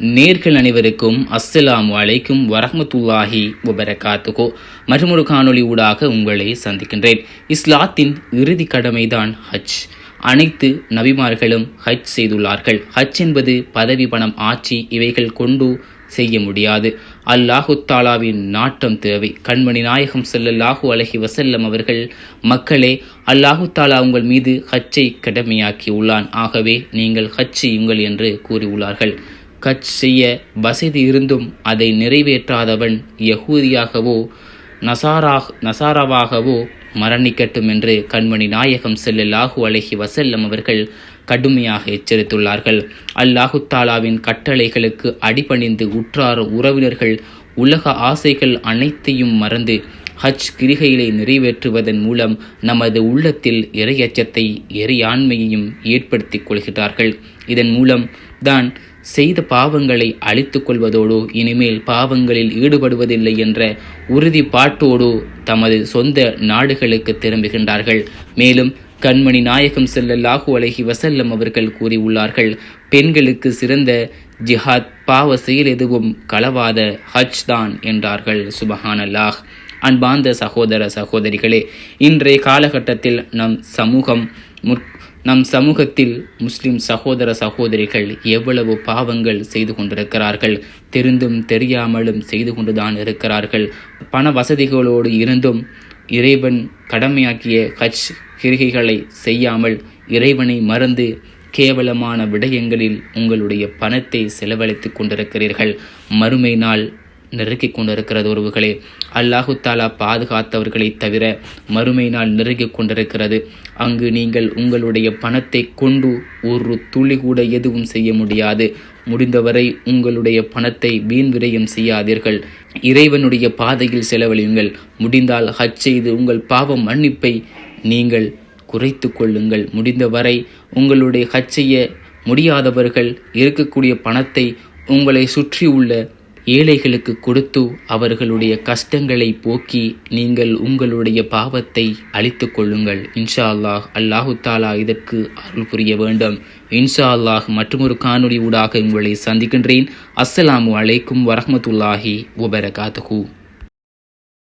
நேர்கள் அனைவருக்கும் அஸ்ஸலாம் வலைக்கும் வரஹ்மத்துல்லாஹி வபரகாத்துகோ மற்றொரு காணொளி ஊடாக உங்களை சந்திக்கின்றேன். இஸ்லாத்தின் இறுதி கடமைதான் ஹஜ். அனைத்து நபிமார்களும் ஹஜ் செய்துள்ளார்கள். ஹஜ் என்பது பதவி பணம் ஆட்சி இவைகள் கொண்டு செய்ய முடியாது. அல்லாஹு தாலாவின் நாட்டம் தேவை. கண்மணி நாயகம் ஸல்லல்லாஹு அலைஹி வசல்லம் அவர்கள் மக்களே அல்லாஹு தாலா உங்கள் மீது ஹஜ்ஜை கடமையாக்கி உள்ளான் ஆகவே நீங்கள் ஹச் செய்யுங்கள் என்று கூறியுள்ளார்கள். ஹஜ் செய்ய வசதி இருந்தும் அதை நிறைவேற்றாதவன் யகூதியாகவோ நசாராக நசாராவாகவோ மரணிக்கட்டும் என்று கண்மணி நாயகம் ஸல்லல்லாஹு அழகி வசல்லம் அவர்கள் கடுமையாக எச்சரித்துள்ளார்கள். அல்லாஹு தாலாவின் கட்டளைகளுக்கு அடிபணிந்து உற்றார் உறவினர்கள் உலக ஆசைகள் அனைத்தையும் மறந்து ஹஜ் கிரிகைகளை நிறைவேற்றுவதன் மூலம் நமது உள்ளத்தில் இறையச்சத்தை இறையாண்மையையும் ஏற்படுத்திக் கொள்கிறார்கள். இதன் மூலம் தான் செய்த பாவங்களை அழித்துக் கொள்வதோடு இனிமேல் பாவங்களில் ஈடுபடுவதில்லை என்ற உறுதிப்பாட்டோடு தமது சொந்த நாடுகளுக்கு திரும்புகின்றார்கள். மேலும் கண்மணி நாயகம் செல்லல்லாஹு அலஹி வசல்லம் அவர்கள் கூறியுள்ளார்கள் பெண்களுக்கு சிறந்த ஜிஹாத் பாவ செயல் எதுவும் களவாத ஹஜ் தான் என்றார்கள். சுபஹானல்லாஹ். அன்பார்ந்த சகோதர சகோதரிகளே இன்றைய காலகட்டத்தில் நம் சமூகம் முற் நம் சமூகத்தில் முஸ்லிம் சகோதர சகோதரிகள் எவ்வளவு பாவங்கள் செய்து கொண்டிருக்கிறார்கள் தெரிந்தும் தெரியாமலும் செய்து கொண்டுதான் இருக்கிறார்கள். பண வசதிகளோடு இருந்தும் இறைவன் கடமையாக்கிய ஹஜ் கிரிகைகளை செய்யாமல் இறைவனை மறந்து கேவலமான விடயங்களில் உங்களுடைய பணத்தை செலவழித்துக் கொண்டிருக்கிறீர்கள். மறுமை நாள் நெருக்கிக் கொண்டிருக்கிறது உறவுகளே அல்லாஹு தாலா பாதுகாத்தவர்களை தவிர மறுமை நாள் நெருங்கிக் கொண்டிருக்கிறது அங்கு நீங்கள் உங்களுடைய பணத்தை கொண்டு ஒரு துளி கூட எதுவும் செய்ய முடியாது. முடிந்தவரை உங்களுடைய பணத்தை வீண் விரயம் செய்யாதீர்கள். இறைவனுடைய பாதையில் செலவழியுங்கள். முடிந்தால் ஹஜ் செய்து உங்கள் பாவ மன்னிப்பை நீங்கள் குறைத்து கொள்ளுங்கள். முடிந்தவரை உங்களுடைய ஹஜ் செய்ய முடியாதவர்கள் இருக்கக்கூடிய பணத்தை உங்களை சுற்றியுள்ள ஏழைகளுக்கு கொடுத்து அவர்களுடைய கஷ்டங்களை போக்கி நீங்கள் உங்களுடைய பாவத்தை அழித்து கொள்ளுங்கள். இன்ஷா அல்லாஹ் அல்லாஹு தாலா இதற்கு அருள் புரிய வேண்டும். இன்ஷா அல்லாஹ் மற்றொரு காணொளி ஊடாக உங்களை சந்திக்கின்றேன். அஸ்ஸலாமு அலைக்கும் வரமத்துல்லாஹி வபரகாத்துஹூ.